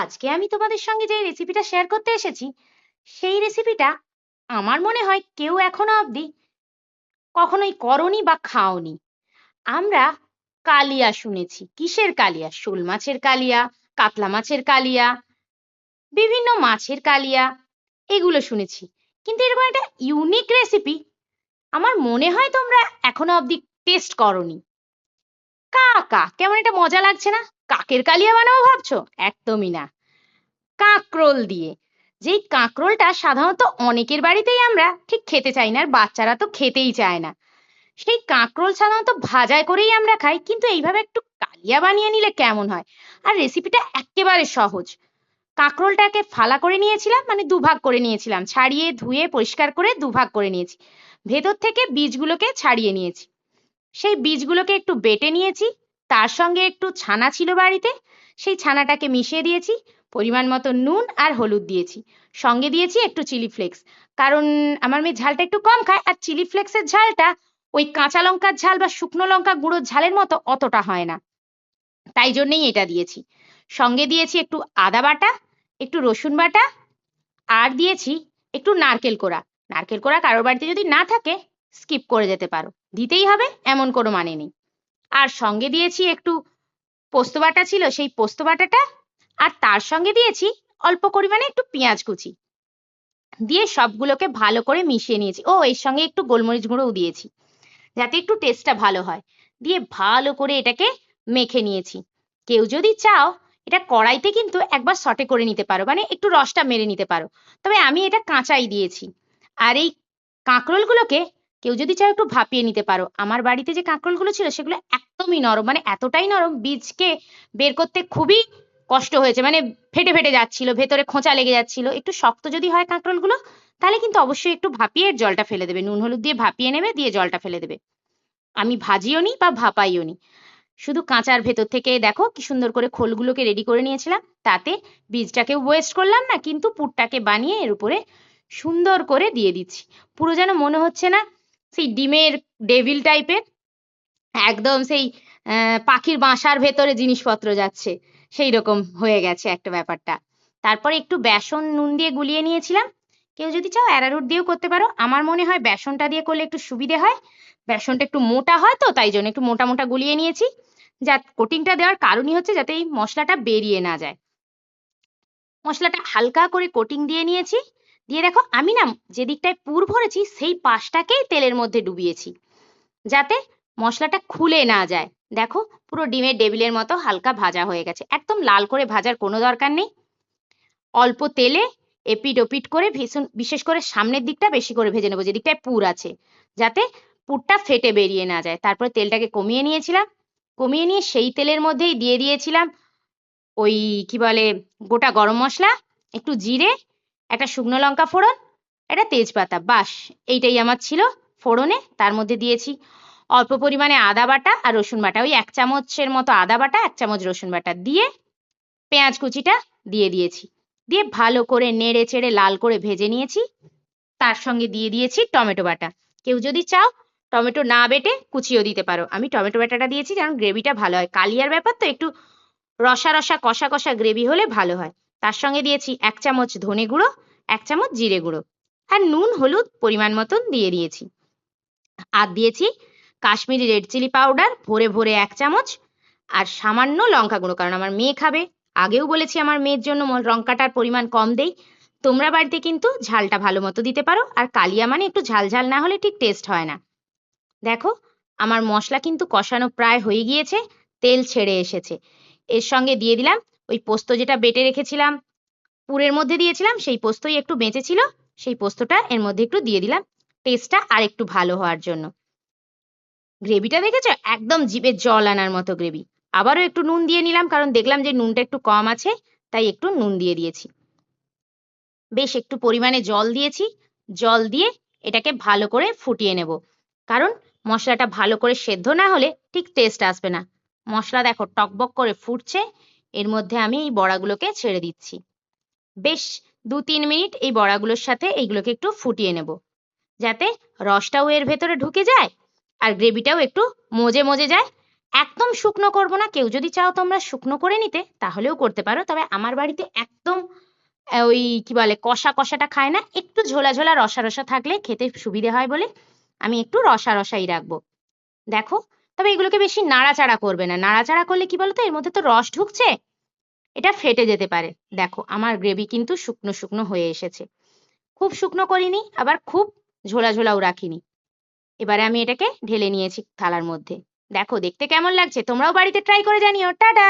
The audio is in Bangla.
আজকে আমি তোমাদের সঙ্গে যে রেসিপিটা শেয়ার করতে এসেছি, সেই রেসিপিটা আমার মনে হয় কেউ এখনও অবধি কখনোই করনি বা খাওনি। আমরা কালিয়া শুনেছি। কিসের কালিয়া? শোল মাছের কালিয়া, কাতলা মাছের কালিয়া, বিভিন্ন মাছের কালিয়া, এগুলো শুনেছি। কিন্তু এরকম একটা ইউনিক রেসিপি আমার মনে হয় তোমরা এখনও অবধি টেস্ট করনি। কা কা কেমন একটা মজা লাগছে না? কাকের কালিয়া বানাবো ভাবছ? একদমই না। কাঁকরোল দিয়ে। যেই কাঁকরোলটা সাধারণত অনেকের বাড়িতেই আমরা ঠিক খেতে চাই না, আর বাচ্চারা তো খেতেই চায় না। সেই কাঁকরোল সাধারণত ভাজায় করেই আমরা খাই, কিন্তু এইভাবে একটু কালিয়া বানিয়ে নিলে কেমন হয়? আর রেসিপিটা একেবারে সহজ। কাঁকরোলটাকে ফালা করে নিয়েছিলাম মানে দুভাগ করে নিয়েছিলাম। ছাড়িয়ে, ধুয়ে, পরিষ্কার করে দুভাগ করে নিয়েছি। ভেতর থেকে বীজগুলোকে ছাড়িয়ে নিয়েছি। সেই বীজগুলোকে একটু বেটে নিয়েছি। তার সঙ্গে একটু ছানা ছিল বাড়িতে, সেই ছানাটাকে মিশিয়ে দিয়েছি, পরিমাণ মতো নুন আর হলুদ দিয়েছি। সঙ্গে দিয়েছি একটু চিলি ফ্লেক্স, কারণ আমার মেয়ে ঝালটা একটু কম খায় আর চিলি ফ্লেক্সের ঝালটা ওই কাঁচা লঙ্কার ঝাল বা শুকনো লঙ্কা গুঁড়োর ঝালের মতো অতটা হয় না। তাই জন্যেই এটা দিয়েছি। সঙ্গে দিয়েছি একটু আদা বাটা, একটু রসুন বাটা, আর দিয়েছি একটু নারকেল কোড়া। নারকেল কোড়া কারোর বাড়িতে যদি না থাকে, স্কিপ করে যেতে পারো। দিতেই হবে, এমন কোনো মানে নেই। আর সঙ্গে দিয়েছি একটু পোস্ত বাটা ছিল, সেই পোস্ত বাটাটা। আর তার সঙ্গে দিয়েছি অল্প পরিমাণে একটু পেঁয়াজ কুচি। দিয়ে সবগুলোকে ভালো করে মিশিয়ে নিয়েছি। ও, এর সঙ্গে একটু গোলমরিচ গুঁড়োও দিয়েছি, যাতে একটু টেস্টটা ভালো হয়। দিয়ে ভালো করে এটাকে মেখে নিয়েছি। কেউ যদি চাও, এটা কড়াইতে কিন্তু একবার সটে করে নিতে পারো মানে একটু রসটা মেরে নিতে পারো। তবে আমি এটা কাঁচাই দিয়েছি। আর এই কাঁকরোলগুলোকে কেউ যদি চাও একটু ভাপিয়ে নিতে পারো। আমার বাড়িতে যে কাঁকরোলগুলো ছিল সেগুলো একদমই নরম মানে এতটাই নরম বীজকে বের করতে খুবই কষ্ট হয়েছে মানে ফেটে ফেটে যাচ্ছিল, ভেতরে খোঁচা লেগে যাচ্ছিল। একটু শক্ত যদি হয় কাঁকরোলগুলো, তাহলে কিন্তু অবশ্যই একটু ভাপিয়ে জলটা ফেলে দেবে। নুন, হলুদ দিয়ে ভাপিয়ে নেবে, দিয়ে জলটা ফেলে দেবে। আমি ভাজিও নি বা ভাপাইও নি। শুধু কাঁচার ভেতর থেকে দেখো কি সুন্দর করে খোলগুলোকে রেডি করে নিয়েছিলাম। তাতে বীজটাকেও ওয়েস্ট করলাম না, কিন্তু পুরটাকে বানিয়ে এর উপরে সুন্দর করে দিয়ে দিচ্ছি। পুরো যেন মনে হচ্ছে না সেই ডিমের ডেভিল টাইপের একদম সেই পাখির বাসার ভেতরে জিনিসপত্র যাচ্ছে। সেই রকম হয়ে গেছে একটা ব্যাপারটা। তারপরে একটু বেসন নুন দিয়ে গুলিয়ে নিয়েছিলাম। কেউ যদি চাও অ্যারারুট দিয়েও করতে পারো। আমার মনে হয় বেসনটা দিয়ে করলে একটু সুবিধে হয়। বেসনটা একটু মোটা হয় তো, তাই জন্য একটু মোটা মোটা গুলিয়ে নিয়েছি। যা কোটিংটা দেওয়ার কারণই হচ্ছে যাতে এই মশলাটা বেরিয়ে না যায়। মশলাটা হালকা করে কোটিং দিয়ে নিয়েছি। দিয়ে দেখো আমি না যে দিকটায় পুর ভরেছি সেই পাশটাকেই তেলের মধ্যে ডুবিয়েছি, যাতে মশলাটা খুলে না যায়। দেখো পুরো ডিমের ডেবিলের মতো হালকা ভাজা হয়ে গেছে, একদম লাল করে ভাজার কোনো দরকার নেই। অল্প তেলে এপিট ওপিট করে ভীষণ বিশেষ করে সামনের দিকটা বেশি করে ভেজে নেব, যে দিকটায় পুর আছে, যাতে পুরটা ফেটে বেরিয়ে না যায়। তারপরে তেলটাকে কমিয়ে নিয়েছিলাম, কমিয়ে নিয়ে সেই তেলের মধ্যেই দিয়ে দিয়েছিলাম ওই কি বলে গোটা গরম মশলা, একটু জিরে একটা শুকনো লঙ্কা ফোড়ন, একটা তেজপাতা, বাস। এইটাই আমার ছিল ফোড়নে, তার মধ্যে দিয়েছি অল্প পরিমাণে আদা বাটা আর রসুন বাটা। ওই এক চামচের মতো আদা বাটা, এক চামচ রসুন বাটা দিয়ে পেঁয়াজ কুচিটা দিয়ে দিয়েছি। দিয়ে ভালো করে নেড়ে চেড়ে লাল করে ভেজে নিয়েছি। তার সঙ্গে দিয়ে দিয়েছি টমেটো বাটা। কেউ যদি চাও টমেটো না বেটে কুচিও দিতে পারো। আমি টমেটো বাটাটা দিয়েছি কারণ গ্রেভিটা ভালো হয়। কালিয়ার ব্যাপার তো একটু রসা রসা, কষা কষা গ্রেভি হলে ভালো হয়। তার সঙ্গে দিয়েছি এক চামচ ধনে গুঁড়ো, এক চামচ জিরে গুঁড়ো। আর নুন, হলুদ পরিমাণ মতন দিয়ে দিয়েছি। আর দিয়েছি কাশ্মীরি রেড চিলি পাউডার, ভরে ভরে এক চামচ, আর সামান্য লঙ্কা গুঁড়ো, কারণ আমার মেয়ে খাবে। আগেও বলেছি আমার মেয়ের জন্য লঙ্কাটার পরিমাণ কম দেই। তোমরা বাড়িতে কিন্তু ঝালটা ভালো মতো দিতে পারো, আর কালিয়া মানে একটু ঝাল ঝাল না হলে ঠিক টেস্ট হয় না। দেখো, আমার মশলা কিন্তু কষানো প্রায় হয়ে গিয়েছে, তেল ছেড়ে এসেছে। এর সঙ্গে দিয়ে দিলাম ওই পোস্ত যেটা বেটে রেখেছিলাম, পুরের মধ্যে দিয়েছিলাম, সেই পোস্তই একটু বেঁচেছিল, সেই পোস্তটা এর মধ্যে একটু দিয়ে দিলাম। টেস্টটা আর একটু ভালো হওয়ার জন্য। গ্রেভিটা দেখেছ? একদম জিভে জল আনার মতো গ্রেভি। আবারও একটু নুন দিয়ে নিলাম, কারণ দেখলাম যে নুনটা একটু কম আছে, তাই একটু নুন দিয়ে দিয়েছি। বেশ একটু পরিমাণে জল দিয়েছি। জল দিয়ে এটাকে ভালো করে ফুটিয়ে নেব। কারণ মশলাটা ভালো করে সেদ্ধ না হলে ঠিক টেস্ট আসবে না। মশলা দেখো টকবক করে ফুটছে এর মধ্যে আমি এই বড়াগুলোকে ছেড়ে দিচ্ছি। বেশ দু তিন মিনিট এই বড়াগুলোর সাথে এইগুলোকে একটু ফুটিয়ে নেব। যাতে রসটাও এর ভেতরে ঢুকে যায় আর গ্রেভিটাও একটু মজে মজে যায়। একদম শুকনো করব না। কেউ যদি চাও তোমরা শুকনো করে নিতে, তাহলেও করতে পারো। তবে আমার বাড়িতে একদম ওই কি বলে, কষা কষাটা খায় না। একটু ঝোলা ঝোলা রসা রসা থাকলে খেতে সুবিধে হয় বলে আমি একটু রসা রসাই রাখব। দেখো তবে এগুলোকে বেশি নাড়াচাড়া করবে না। নাড়াচাড়া করলে কি বলতো? এর মধ্যে তো রস ঢুকছে, এটা ফেটে যেতে পারে। দেখো, আমার গ্রেভি কিন্তু শুকনো শুকনো হয়ে এসেছে। খুব শুকনো করিনি, আবার খুব ঝোলা ঝোলাও রাখিনি। এবারে আমি এটাকে ঢেলে নিয়েছি থালার মধ্যে। দেখো, দেখতে কেমন লাগছে? তোমরাও বাড়িতে ট্রাই করে জানিও। টাটা!